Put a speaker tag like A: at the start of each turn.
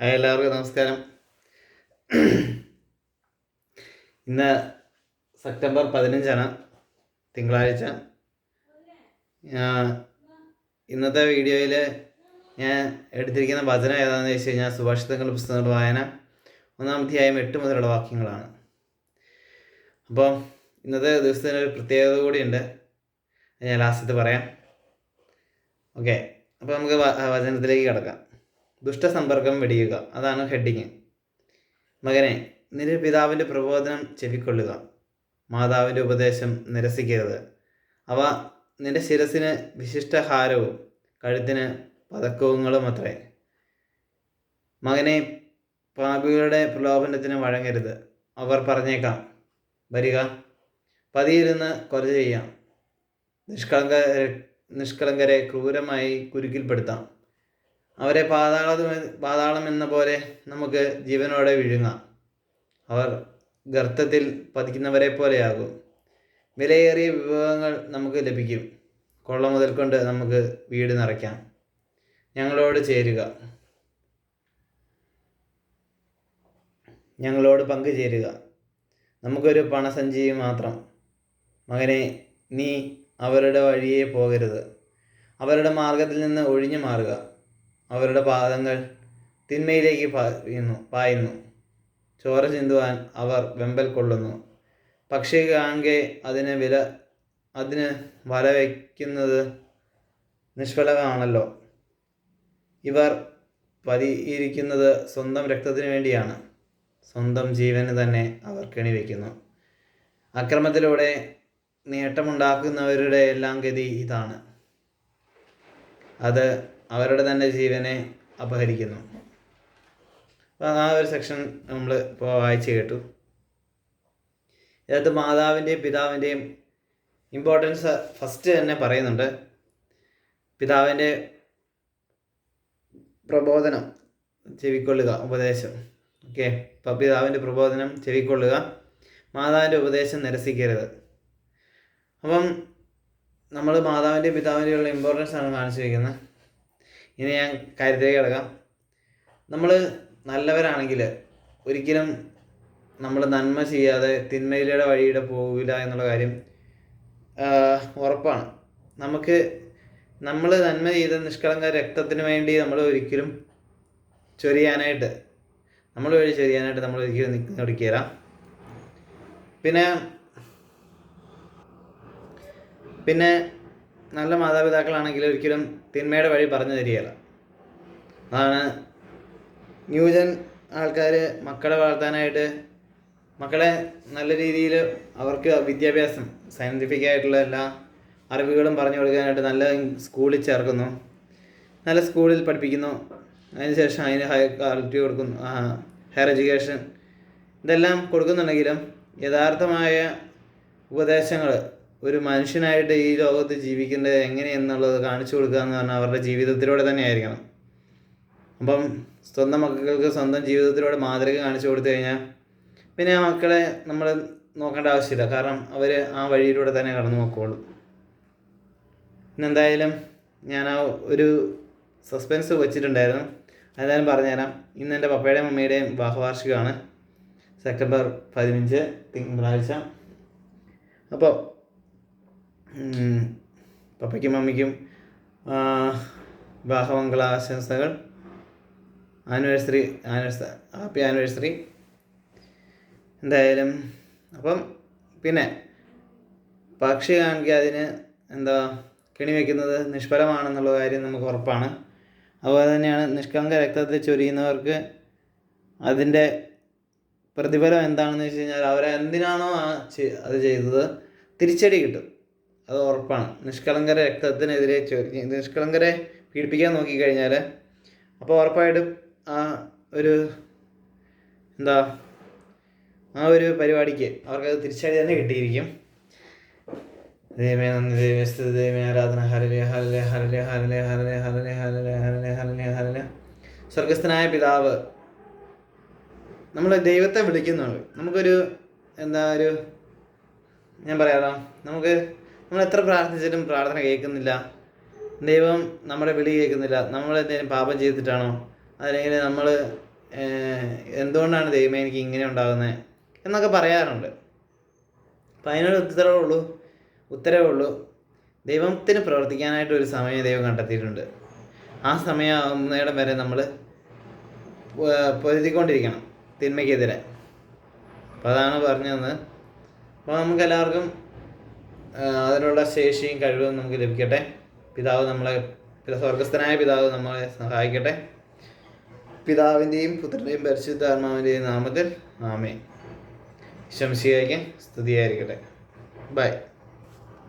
A: എല്ലാവർക്കും നമസ്കാരം. ഇന്ന് സെപ്റ്റംബർ പതിനഞ്ചാണ് തിങ്കളാഴ്ച. ഇന്നത്തെ വീഡിയോയിൽ ഞാൻ എടുത്തിരിക്കുന്ന വചനം ഏതാണെന്ന് വെച്ച് കഴിഞ്ഞാൽ സുഭാഷിതങ്ങളുടെ പുസ്തകങ്ങളുടെ വായന ഒന്നാം അധ്യായം എട്ട് മുതലുള്ള വാക്യങ്ങളാണ്. അപ്പോൾ ഇന്നത്തെ ദിവസത്തിന് ഒരു പ്രത്യേകത കൂടിയുണ്ട്. ഞാൻ ലാസ്റ്റത്ത് പറയാം. ഓക്കെ അപ്പോൾ നമുക്ക് വചനത്തിലേക്ക് കിടക്കാം. ദുഷ്ടസമ്പർക്കം വെടിയുക. അതാണ് ഹെഡിങ്. മകനെ നിന്റെ പിതാവിന്റെ പ്രബോധനം ചെവിക്കൊള്ളുക. മാതാവിന്റെ ഉപദേശം നിരസിക്കരുത്. അവ നിന്റെ ശിരസിന് വിശിഷ്ടഹാരവും കഴുത്തിന് പതക്കവുങ്ങളും അത്രേ മകനെ പാപികളുടെ പ്രലോഭനത്തിന് വഴങ്ങരുത്. അവർ പറഞ്ഞേക്കാം. വരിക. പതിയിരുന്ന് കൊല ചെയ്യാം. നിഷ്കളങ്ക നിഷ്കളങ്കരെ ക്രൂരമായി കുരുക്കിൽപ്പെടുത്താം. അവരെ പാതാള പാതാളം എന്ന പോലെ നമുക്ക് ജീവനോടെ വിഴുങ്ങാം. അവർ ഗർത്തത്തിൽ പതിക്കുന്നവരെ പോലെയാകും. വിലയേറിയ വിഭവങ്ങൾ നമുക്ക് ലഭിക്കും. കൊള്ള മുതൽ കൊണ്ട് നമുക്ക് വീട് നിറയ്ക്കാം. ഞങ്ങളോട് ചേരുക. ഞങ്ങളോട് പങ്കുചേരുക നമുക്കൊരു പണസഞ്ചി മാത്രം. മകനെ നീ അവരുടെ വഴിയെ പോകരുത്. അവരുടെ മാർഗത്തിൽ നിന്ന് ഒഴിഞ്ഞു മാറുക. അവരുടെ പാദങ്ങൾ തിന്മയിലേക്ക് പായുന്നു പായുന്നു. ചോര ചിന്തുവാൻ അവർ വെമ്പൽ കൊള്ളുന്നു. പക്ഷി കാണെ അതിന് വില അതിന് വല വയ്ക്കുന്നത് നിഷ്ഫലമാണല്ലോ. ഇവർ പതിയിരിക്കുന്നത് സ്വന്തം രക്തത്തിന് വേണ്ടിയാണ്. സ്വന്തം ജീവന് തന്നെ അവർ കെണിവെക്കുന്നു അക്രമത്തിലൂടെ നേട്ടമുണ്ടാക്കുന്നവരുടെ എല്ലാം ഗതി ഇതാണ്. അത് അവരുടെ തന്നെ ജീവനെ അപഹരിക്കുന്നു. അപ്പോൾ ആ ഒരു സെക്ഷൻ നമ്മൾ ഇപ്പോൾ വായിച്ചു കേട്ടു. ഇതിനകത്ത് മാതാവിന്റെയും പിതാവിന്റെയും ഇമ്പോർട്ടൻസ് ഫസ്റ്റ് തന്നെ പറയുന്നുണ്ട്. പിതാവിന്റെ പ്രബോധനം ചെവിക്കൊള്ളുക ഉപദേശം. ഓക്കെ അപ്പോൾ പിതാവിന്റെ പ്രബോധനം ചെവിക്കൊള്ളുക മാതാവിന്റെ ഉപദേശം നിരസിക്കരുത്. അപ്പം നമ്മൾ മാതാവിന്റെയും പിതാവിന്റെയുള്ള ഇമ്പോർട്ടൻസ് ആണ് കാണിച്ചു കാണിച്ചിരിക്കുന്നത്. ഇനി ഞാൻ കാര്യത്തിലേക്ക് കിടക്കാം. നമ്മൾ നല്ലവരാണെങ്കിൽ ഒരിക്കലും നമ്മൾ നന്മ ചെയ്യാതെ തിന്മയിലൂടെ വഴിയുടെ പോകില്ല എന്നുള്ള കാര്യം ഉറപ്പാണ്. നമുക്ക് നമ്മൾ നന്മ ചെയ്ത നിഷ്കളങ്ക രക്തത്തിന് വേണ്ടി നമ്മൾ ഒരിക്കലും ചൊരിയാനായിട്ട് നമ്മൾ വഴി ചൊരിയാനായിട്ട് നമ്മൾ ഒരിക്കലും നിൽക്കില്ല പിന്നെ പിന്നെ നല്ല മാതാപിതാക്കളാണെങ്കിൽ ഒരിക്കലും തിന്മയുടെ വഴി പറഞ്ഞു തരികയില്ല. അതാണ് ന്യൂജൻ ആൾക്കാർ മക്കളെ വളർത്താനായിട്ട് മക്കളെ നല്ല രീതിയിൽ അവർക്ക് വിദ്യാഭ്യാസം സയന്റിഫിക് ആയിട്ടുള്ള എല്ലാ അറിവുകളും പറഞ്ഞു കൊടുക്കാനായിട്ട് നല്ല സ്കൂളിൽ ചേർക്കുന്നു. നല്ല സ്കൂളിൽ പഠിപ്പിക്കുന്നു. അതിനുശേഷം അതിന് ഹയർ ക്വാളിറ്റി കൊടുക്കുന്നു. ഹയർ എഡ്യൂക്കേഷൻ ഇതെല്ലാം കൊടുക്കുന്നുണ്ടെങ്കിലും യഥാർത്ഥമായ ഉപദേശങ്ങൾ ഒരു മനുഷ്യനായിട്ട് ഈ ലോകത്ത് ജീവിക്കേണ്ടത് എങ്ങനെയെന്നുള്ളത് കാണിച്ചു കൊടുക്കുക എന്ന് പറഞ്ഞാൽ അവരുടെ ജീവിതത്തിലൂടെ തന്നെ ആയിരിക്കണം അപ്പം സ്വന്തം മക്കൾക്ക് സ്വന്തം ജീവിതത്തിലൂടെ മാതൃക കാണിച്ചു കൊടുത്തു കഴിഞ്ഞാൽ പിന്നെ ആ മക്കളെ നമ്മൾ നോക്കേണ്ട ആവശ്യമില്ല. കാരണം അവർ ആ വഴിയിലൂടെ തന്നെ കടന്നു നോക്കുകയുള്ളൂ ഇന്നെന്തായാലും ഞാൻ ആ ഒരു സസ്പെൻസ് വെച്ചിട്ടുണ്ടായിരുന്നു. അതെന്തായാലും പറഞ്ഞുതരാം. ഇന്ന് എന്റെ പപ്പയുടെയും മമ്മിയുടെയും വാഹവാർഷികമാണ് സെപ്റ്റംബർ പതിനഞ്ച് തിങ്കളാഴ്ച. അപ്പോൾ പപ്പയ്ക്കും മമ്മിക്കും വിവാഹമംഗള ആശംസകൾ. Anniversary anniversary happy anniversary. എന്തായാലും അപ്പം പിന്നെ പക്ഷി കാണിക്കുക അതിന് എന്താ കെണി വയ്ക്കുന്നത് നിഷ്ഫലമാണെന്നുള്ള കാര്യം നമുക്ക് ഉറപ്പാണ്. അതുപോലെ തന്നെയാണ് നിഷ്കളങ്ക രക്തത്തിൽ ചൊരിയുന്നവർക്ക് അതിന്റെ പ്രതിഫലം എന്താണെന്ന് വെച്ച് കഴിഞ്ഞാൽ അവരെന്തിനാണോ അത് ചെയ്തത് തിരിച്ചടി കിട്ടും. അത് ഉറപ്പാണ്. നിഷ്കളങ്കര രക്തത്തിനെതിരെ ചൊരി നിഷ്കളങ്കരെ പീഡിപ്പിക്കാൻ നോക്കിക്കഴിഞ്ഞാൽ അപ്പോൾ ഉറപ്പായിട്ടും ആ ഒരു എന്താ ആ ഒരു പരിപാടിക്ക് അവർക്കത് തിരിച്ചടി തന്നെ കിട്ടിയിരിക്കും. ദൈവമേ നന്ദി ദൈവമേ സ്തുതി ദൈവമേ ആരാധന. ഹരലേ ഹരലേ ഹരലേ ഹരലേ ഹരലേ ഹരലേ ഹരലേ ഹരലേ സ്വർഗസ്ഥനായ പിതാവ് നമ്മൾ ദൈവത്തെ വിളിക്കുന്നുണ്ട്. നമുക്കൊരു എന്താ ഒരു ഞാൻ പറയാലോ നമുക്ക് നമ്മൾ എത്ര പ്രാർത്ഥിച്ചാലും പ്രാർത്ഥന കേൾക്കുന്നില്ല. ദൈവം നമ്മുടെ വിളി കേൾക്കുന്നില്ല. നമ്മൾ എന്തെങ്കിലും പാപം ചെയ്തിട്ടാണോ? അല്ലെങ്കിൽ നമ്മൾ എന്തുകൊണ്ടാണ് ദൈവമേ എനിക്ക് ഇങ്ങനെ ഉണ്ടാകുന്നത് എന്നൊക്കെ പറയാറുണ്ട്. അപ്പം അതിനൊരു ഉത്തരവേ ഉള്ളൂ. ഉത്തരവേ ഉള്ളൂ. ദൈവത്തിന് പ്രവർത്തിക്കാനായിട്ട് ഒരു സമയം ദൈവം കണ്ടെത്തിയിട്ടുണ്ട്. ആ സമയമാകുന്നിടം വരെ നമ്മൾ പൊരുതിക്കൊണ്ടിരിക്കണം. തിന്മയ്ക്കെതിരെ. അപ്പോൾ അതാണ് പറഞ്ഞു തന്നത് അപ്പോൾ നമുക്ക് എല്ലാവർക്കും അതിനുള്ള ശേഷിയും കഴിവും നമുക്ക് ലഭിക്കട്ടെ. പിതാവ് നമ്മളെ സ്വർഗസ്ഥനായ പിതാവ് നമ്മളെ സഹായിക്കട്ടെ. പിതാവിന്റെയും പുത്രന്റെയും പരിശുദ്ധാത്മാവിന്റെയും നാമത്തിൽ ആമേ ശംശിയായിരിക്കും സ്തുതിയായിരിക്കട്ടെ. ബൈ.